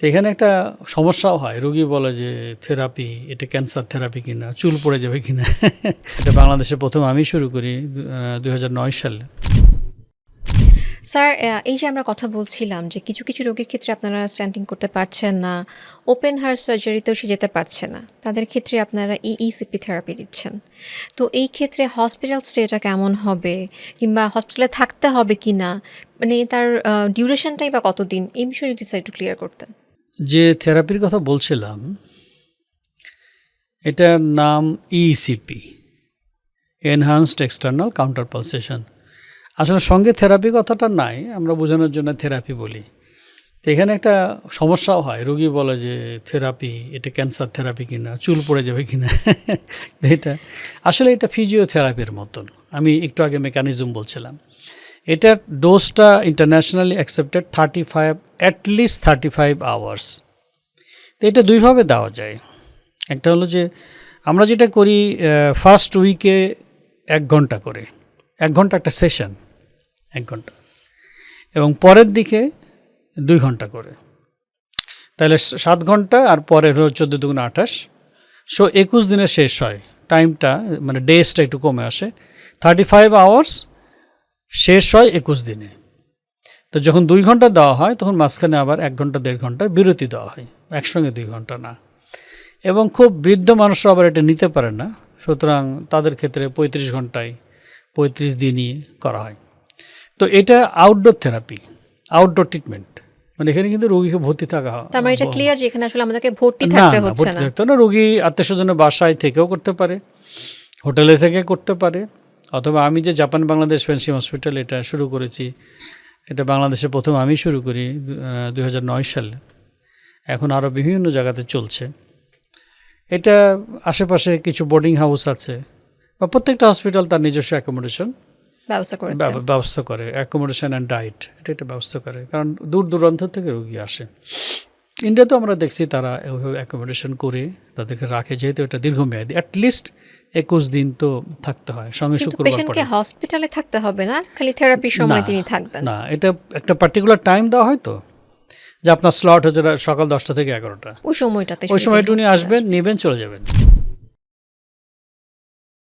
তো এখানে একটা সমস্যাও হয়। রোগী বলে যে, থেরাপি, এটা ক্যান্সার থেরাপি কিনা? চুল পড়ে যাবে কিনা? এটা বাংলাদেশে প্রথম আমি শুরু করি দু হাজার নয় সালে। স্যার এই যে আমরা কথা বলছিলাম যে, কিছু কিছু রোগীর ক্ষেত্রে আপনারা স্ট্যান্ডিং করতে পারছেন না, ওপেন হার্ট সার্জারিতেও সে যেতে পারছে না, তাদের ক্ষেত্রে আপনারা E ইইসিপি থেরাপি দিচ্ছেন। তো এই ক্ষেত্রে হসপিটাল স্টেটা কেমন হবে? কিংবা হসপিটালে থাকতে হবে কি না মানে তার ডিউরেশনটাই বা কতদিন? এই বিষয়ে যদি স্যার একটু ক্লিয়ার করতেন। যে থেরাপির কথা বলছিলাম, এটার নাম ECP enhanced external counter pulsation আসলে সঙ্গে থেরাপি কথাটা নাই, আমরা বোঝানোর জন্য থেরাপি বলি। তো এখানে একটা সমস্যাও হয়, রোগী বলে যে থেরাপি, এটা ক্যান্সার থেরাপি কিনা, চুল পড়ে যাবে কিনা, এটা। আসলে এটা ফিজিওথেরাপির মতন, আমি একটু আগে মেকানিজম বলছিলাম। এটার ডোজটা internationally accepted thirty five at least thirty five hours তো এটা দুইভাবে দেওয়া যায়। একটা হলো যে, আমরা যেটা করি ফার্স্ট উইকে এক ঘণ্টা করে। এক ঘণ্টা একটা সেশন এক ঘণ্টা। এবং পরের দিকে দুই ঘণ্টা করে। তাহলে সাত ঘণ্টা আর পরের হলো চোদ্দ দুগুণ আঠাশ। সো একুশ দিনে শেষ হয়। টাইমটা মানে ডেজটা একটু কমে আসে। থার্টি ফাইভ আওয়ার্স শেষ হয় একুশ দিনে। তো যখন দুই ঘণ্টা দেওয়া হয় তখন মাঝখানে আবার এক ঘণ্টা দেড় ঘণ্টা বিরতি দেওয়া হয়। একসঙ্গে দুই ঘণ্টা না। এবং খুব বৃদ্ধ মানুষরা আবার এটা নিতে পারে না। সুতরাং তাদের ক্ষেত্রে পঁয়ত্রিশ ঘন্টায় পঁয়ত্রিশ দিনই করা হয়। তো এটা আউটডোর থেরাপি আউটডোর ট্রিটমেন্ট মানে এখানে কিন্তু রোগীকে ভর্তি থাকা হয়। তার মানে এটা ক্লিয়ার যে এখানে আসলে আমাদেরকে ভর্তি না থাকতে না হচ্ছে ভর্তি থাকতে না রোগী আত্মীয় স্বজনের বাসায় থেকেও করতে পারে হোটেলে থেকে করতে পারে। অথবা আমি যে জাপান বাংলাদেশ ফেন্সিং হসপিটাল এটা শুরু করেছি এটা বাংলাদেশে প্রথম আমি শুরু করি দু হাজার নয় সালে। এখন আরও বিভিন্ন জায়গাতে চলছে। এটা আশেপাশে কিছু বোর্ডিং হাউস আছে বা প্রত্যেকটা হসপিটাল তার নিজস্ব অ্যাকোমোডেশন ব্যবস্থা করে ব্যবস্থা করে অ্যাকোমোডেশন অ্যান্ড ডায়েট এটা একটা ব্যবস্থা করে কারণ দূর দূরান্ত থেকে রোগী আসে। ইন্ডিয়াতেও আমরা দেখছি তারা ওইভাবে অ্যাকোমোডেশন করে তাদেরকে রাখে যেহেতু এটা দীর্ঘমেয়াদী। অ্যাটলিস্ট একুশ দিন তো থাকতে হয় সঙ্গে শুক্রবার হসপিটালে থাকতে হবে না? খালি থেরাপির সময় তিনি থাকবেন? না এটা একটা পার্টিকুলার টাইম দেওয়া হয় তো। যে আপনার স্লট হচ্ছে সকাল দশটা থেকে এগারোটা। ওই সময়টাতে ওই সময়টা উনি আসবেন। নেবেন চলে যাবেন।